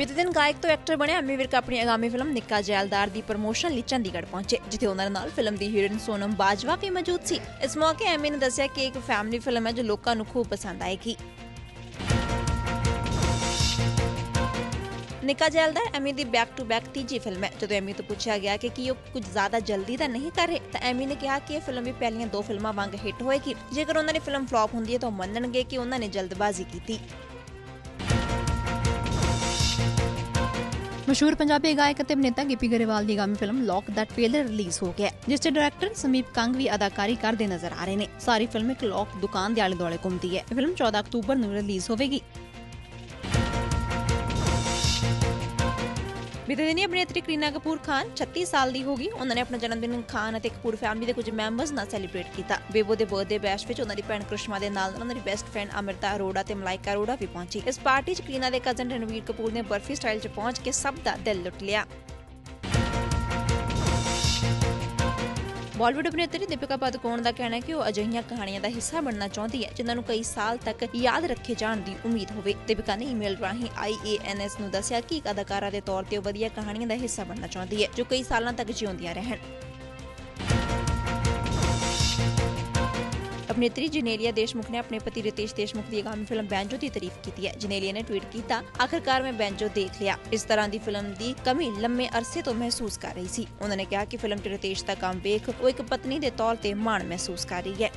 ਬੀਤੇ ਦਿਨ ਗਾਇਕ ਤੋਂ ਐਕਟਰ ਬਣੇ ਅਮੀ ਵਿਰਕ ਆਪਣੀ ਆਗਾਮੀ ਫਿਲਮ ਨਿੱਕਾ ਜੈਲਦਾਰ ਦੀ ਪ੍ਰਮੋਸ਼ਨ ਲਈ ਚੰਡੀਗੜ੍ਹ ਪਹੁੰਚੇ, ਜਿੱਥੇ ਉਹਨਾਂ ਨਾਲ ਫਿਲਮ ਦੀ ਹੀਰੋਇਨ ਸੋਨਮ ਬਾਜਵਾ ਵੀ ਮੌਜੂਦ ਸੀ। ਇਸ ਮੌਕੇ ਐਮੀ ਨੇ ਦੱਸਿਆ ਕਿ ਇੱਕ ਫੈਮਿਲੀ ਫਿਲਮ ਹੈ ਜੋ ਲੋਕਾਂ ਨੂੰ ਖੂਬ ਪਸੰਦ ਆਏਗੀ। ਨਿੱਕਾ ਜੈਲਦਾਰ ਐਮੀ ਦੀ ਬੈਕ ਟੂ ਬੈਕ ਤੀਜੀ ਫਿਲਮ ਹੈ। ਜਦੋਂ ਐਮੀ ਤੋਂ ਪੁੱਛਿਆ ਗਿਆ ਕਿ ਕੀ ਉਹ ਕੁਝ ਜ਼ਿਆਦਾ ਜਲਦੀ ਤਾਂ ਨਹੀਂ ਕਰ ਰਹੇ, ਤਾਂ ਐਮੀ ਨੇ ਕਿਹਾ ਕਿ ਇਹ ਫਿਲਮ ਵੀ ਪਹਿਲੀਆਂ ਦੋ ਫਿਲਮਾਂ ਵਾਂਗ ਹਿੱਟ ਹੋਏਗੀ। ਜੇਕਰ ਉਹਨਾਂ ਦੀ ਫਿਲਮ ਫਲॉप ਹੁੰਦੀ ਹੈ ਤਾਂ ਉਹ ਮੰਨਣਗੇ ਕਿ ਉਹਨਾਂ ਨੇ ਜਲਦਬਾਜ਼ੀ ਕੀਤੀ। ਮਸ਼ਹੂਰ ਪੰਜਾਬੀ ਗਾਇਕ ਅਤੇ ਅਭਿਨੇਤਾ ਗਿੱਪੀ ਗਰੇਵਾਲ ਦੀ ਆਗਾਮੀ ਫਿਲਮ ਲੌਕ ਦਾ ਟ੍ਰੇਲਰ ਰਿਲੀਜ਼ ਹੋ ਗਿਆ ਜਿਸ 'ਚ ਡਾਇਰੈਕਟਰ ਸਮੀਪ ਕੰਗ ਵੀ ਅਦਾਕਾਰੀ ਕਰਦੇ ਨਜ਼ਰ ਆ ਰਹੇ ਨੇ। ਸਾਰੀ ਫਿਲਮ ਇੱਕ ਲੌਕ ਦੁਕਾਨ ਦੇ ਆਲੇ ਦੁਆਲੇ ਘੁੰਮਦੀ ਹੈ। ਫਿਲਮ 14 ਅਕਤੂਬਰ ਨੂੰ ਰਿਲੀਜ਼ ਹੋਵੇਗੀ। ਬੀਤੇ ਦਿਨੀ ਅਭਿਨੇਤਰੀ ਕਰੀਨਾ ਕਪੂਰ ਖਾਨ 36 ਸਾਲ ਦੀ ਹੋ ਗਈ। ਉਹਨਾਂ ਨੇ ਆਪਣਾ ਜਨਮ ਦਿਨ ਖਾਨ ਅਤੇ ਕਪੂਰ ਫੈਮਿਲੀ ਦੇ ਕੁਝ ਮੈਂਬਰਸ ਨਾਲ ਸੈਲੀਬ੍ਰੇਟ ਕੀਤਾ। ਬੇਬੋ ਦੇ ਬਰਥਡੇ ਬੈਸ਼ ਵਿੱਚ ਉਹਨਾਂ ਦੀ ਭੈਣ ਕ੍ਰਿਸ਼ਮਾ ਦੇ ਨਾਲ ਨਾਲ ਉਹਨਾਂ ਦੀ ਬੈਸਟ ਫਰੈਂਡ ਅਮਰਤਾ ਅਰੋੜਾ ਤੇ ਮਲਾਈਕਾ ਅਰੋੜਾ ਵੀ ਪਹੁੰਚੀ। ਇਸ ਪਾਰਟੀ 'ਚ ਕਰੀਨਾ ਦੇ ਕਜ਼ਨ ਰਣਵੀਰ ਕਪੂਰ ਨੇ ਬਰਫੀ ਸਟਾਈਲ 'ਚ ਪਹੁੰਚ ਕੇ ਸਭ ਦਾ ਦਿਲ ਲੁੱਟ ਲਿਆ। ਬਾਲੀਵੁੱਡ ਅਭਿਨੇਤਰੀ ਦੀਪਿਕਾ ਪਾਦੂਕੋਣ ਦਾ ਕਹਿਣਾ ਹੈ ਕਿ ਉਹ ਅਜਿਹੀਆਂ ਕਹਾਣੀਆਂ ਦਾ ਹਿੱਸਾ ਬਣਨਾ ਚਾਹੁੰਦੀ ਹੈ, ਜਿਨ੍ਹਾਂ ਨੂੰ ਕਈ ਸਾਲ ਤੱਕ ਯਾਦ ਰੱਖੇ ਜਾਣ ਦੀ ਉਮੀਦ ਹੋਵੇ। ਦੀਪਿਕਾ ਨੇ ਈਮੇਲ ਰਾਹੀਂ IANS ਨੂੰ ਦੱਸਿਆ ਕਿ ਇੱਕ ਅਦਾਕਾਰਾ ਦੇ ਤੌਰ ਤੇ ਉਹ ਵਧੀਆ ਕਹਾਣੀਆਂ ਦਾ ਹਿੱਸਾ ਬਣਨਾ ਚਾਹੁੰਦੀ ਹੈ, ਜੋ ਕਈ ਸਾਲਾਂ ਤੱਕ ਜਿਉਂਦੀਆਂ ਰਹਿਣ। ਅਭਿਨੇਤਰੀ ਜਨੇਲੀਆ ਦੇਸ਼ਮੁਖ ਨੇ ਆਪਣੇ ਪਤੀ ਰਿਤੇਸ਼ ਦੇਸ਼ਮੁਖ ਦੀ ਆਗਾਮੀ ਫਿਲਮ ਬੈਂਜੋ ਦੀ ਤਾਰੀਫ ਕੀਤੀ ਹੈ ਜਨੇਲੀਆ ਨੇ ਟਵੀਟ ਕੀਤਾ ਆਖਰਕਾਰ ਮੈਂ ਬੈਂਜੋ ਦੇਖ ਲਿਆ ਇਸ ਤਰ੍ਹਾਂ ਦੀ ਫਿਲਮ ਦੀ ਕਮੀ ਲੰਮੇ ਅਰਸੇ ਤੋਂ ਮਹਿਸੂਸ ਕਰ ਰਹੀ ਸੀ ਉਹਨਾਂ ਨੇ ਕਿਹਾ ਕਿ ਫਿਲਮ 'ਚ ਰਿਤੇਸ਼ ਦਾ ਕੰਮ ਵੇਖ ਉਹ ਇੱਕ ਪਤਨੀ ਦੇ ਤੌਰ ਤੇ ਮਾਣ ਮਹਿਸੂਸ ਕਰ ਰਹੀ ਹੈ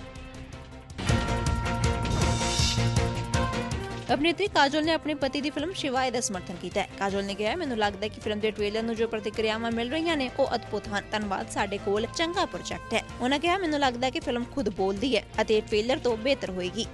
ਅਭਿਨੇਤਰੀ ਕਾਜਲ ਨੇ ਆਪਣੇ ਪਤੀ ਦੀ ਫਿਲਮ ਸ਼ਿਵਾਏ ਦਾ ਸਮਰਥਨ ਕੀਤਾ ਹੈ। ਕਾਜੋਲ ਨੇ ਕਿਹਾ, ਮੈਨੂੰ ਲੱਗਦਾ ਹੈ ਕਿ ਫਿਲਮ ਦੇ ਟ੍ਰੇਲਰ ਨੂੰ ਜੋ ਪ੍ਰਤੀਕਿਰਿਆਵਾਂ ਮਿਲ ਰਹੀਆਂ ਨੇ, ਉਹ ਅਦਭੁਤ ਹਨ। ਧੰਨਵਾਦ, ਸਾਡੇ ਕੋਲ ਚੰਗਾ ਪ੍ਰੋਜੈਕਟ ਹੈ। ਉਹਨਾਂ ਕਿਹਾ, ਮੈਨੂੰ ਲੱਗਦਾ ਹੈ ਕਿ ਫਿਲਮ ਖੁਦ ਬੋਲਦੀ ਹੈ ਅਤੇ ਟ੍ਰੇਲਰ ਤੋਂ ਬਿਹਤਰ ਹੋਏਗੀ।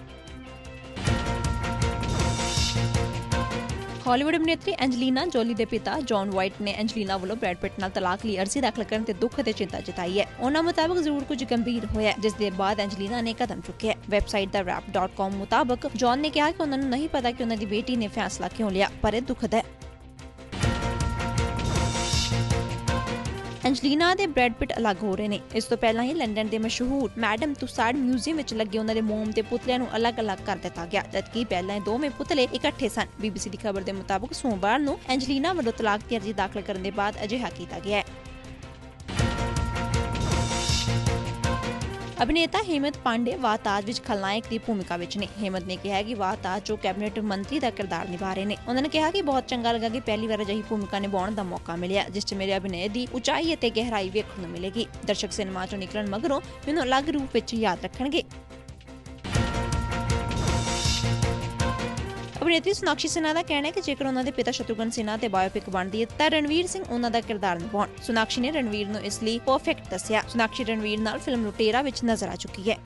ਹਾਲੀਵੁੱਡ ਅਭਿਨੇਤਰੀ ਐਂਜਲੀਨਾ ਜੋਲੀ ਦੇ ਪਿਤਾ ਜੌਨ ਵਾਈਟ ਨੇ ਐਂਜਲੀਨਾ ਵੱਲੋਂ ਬ੍ਰੈਡ ਪਿਟ ਨਾਲ ਤਲਾਕ ਲਈ ਅਰਜ਼ੀ ਦਾਖਲ ਕਰਨ ਤੇ ਦੁੱਖ ਅਤੇ ਚਿੰਤਾ ਜਤਾਈ ਹੈ। ਉਹਨਾਂ ਮੁਤਾਬਕ ਜ਼ਰੂਰ ਕੁਝ ਗੰਭੀਰ ਹੋਇਆ ਜਿਸ ਦੇ ਬਾਅਦ ਐਂਜਲੀਨਾ ਨੇ ਕਦਮ ਚੁੱਕਿਆ ਵੈਬਸਾਈਟ ਦਾ rap.com ਮੁਤਾਬਕ ਜੌਨ ਨੇ ਕਿਹਾ ਕਿ ਉਹਨਾਂ ਨੂੰ ਨਹੀਂ ਪਤਾ ਕਿ ਉਹਨਾਂ ਦੀ ਬੇਟੀ ਨੇ ਫੈਸਲਾ ਕਿਉਂ ਲਿਆ, ਪਰ ਇਹ ਦੁਖਦ ਹੈ। ਐਂਜਲੀਨਾ ਦੇ ਬ੍ਰੈਡ ਪਿਟ ਅਲੱਗ ਹੋ ਰਹੇ ਨੇ। ਇਸ ਤੋਂ ਪਹਿਲਾਂ ਹੀ ਲੰਡਨ ਦੇ ਮਸ਼ਹੂਰ ਮੈਡਮ ਤੁਸਾਡ ਮਿਊਜ਼ੀਅਮ ਵਿੱਚ ਲੱਗੇ ਉਹਨਾਂ ਦੇ ਮੋਮ ਤੇ ਪੁਤਲਿਆਂ ਨੂੰ ਅਲੱਗ-ਅਲੱਗ ਕਰ ਦਿੱਤਾ ਗਿਆ, ਜਦਕਿ ਪਹਿਲਾਂ ਇਹ ਦੋਵੇਂ ਪੁਤਲੇ ਇਕੱਠੇ ਸਨ। ਬੀਬੀਸੀ ਦੀ ਖਬਰ ਦੇ ਮੁਤਾਬਕ ਸੋਮਵਾਰ ਨੂੰ ਐਂਜਲੀਨਾ ਵੱਲੋਂ ਤਲਾਕ ਦੀ ਅਰਜ਼ੀ ਦਾਖਲ ਕਰਨ ਦੇ ਬਾਅਦ ਅਜਿਹਾ ਕੀਤਾ ਗਿਆ ਹੈ। ਅਭਿਨੇਤਾ ਹੇਮਤ ਪਾਂਡੇ ਵਾਤਾਜ ਵਿੱਚ ਖਲਨਾਇਕ ਦੀ ਭੂਮਿਕਾ ਵਿੱਚ ਨੇ। ਹੇਮਤ ਨੇ ਕਿਹਾ ਕਿ ਵਾਤਾਜ ਜੋ ਕੈਬਨਿਟ ਮੰਤਰੀ ਦਾ ਕਿਰਦਾਰ ਨਿਭਾ ਰਹੇ ਨੇ, ਉਹਨਾਂ ਨੇ ਕਿਹਾ ਕਿ ਬਹੁਤ ਚੰਗਾ ਲੱਗਾ ਕਿ ਪਹਿਲੀ ਵਾਰ ਅਜਿਹੀ ਭੂਮਿਕਾ ਨਿਭਾਉਣ ਦਾ ਮੌਕਾ ਮਿਲਿਆ, ਜਿਸ 'ਚ ਮੇਰੇ ਅਭਿਨੈ ਦੀ ਉਚਾਈ ਅਤੇ ਗਹਿਰਾਈ ਵੇਖਣ ਨੂੰ ਮਿਲੇਗੀ। ਦਰਸ਼ਕ ਸਿਨੇਮਾ 'ਚੋਂ ਨਿਕਲਣ ਮਗਰੋਂ ਮੈਨੂੰ ਅਲੱਗ ਰੂਪ ਵਿੱਚ ਯਾਦ ਰੱਖਣਗੇ। ਅਭਿਨੇਤਰੀ ਸੋਨਾਕਸ਼ੀ ਸਿਨਹਾ ਦਾ ਕਹਿਣਾ ਹੈ ਕਿ ਜੇਕਰ ਉਹਨਾਂ ਦੇ ਪਿਤਾ ਸ਼ਤਰੂਘਨ ਸਿਨਹਾ ਤੇ ਬਾਇਓਪਿਕ ਬਣਦੀ ਹੈ, ਤਾਂ ਰਣਵੀਰ ਸਿੰਘ ਉਹਨਾਂ ਦਾ ਕਿਰਦਾਰ ਨਿਭਾਉਣ। ਸੁਨਾਕਸ਼ੀ ਨੇ ਰਣਵੀਰ ਨੂੰ ਇਸ ਲਈ ਪਰਫੈਕਟ ਦੱਸਿਆ। ਸੁਨਾਕਸ਼ੀ ਰਣਵੀਰ ਨਾਲ ਫਿਲਮ ਲੁਟੇਰਾ ਵਿੱਚ ਨਜ਼ਰ ਆ ਚੁੱਕੀ ਹੈ।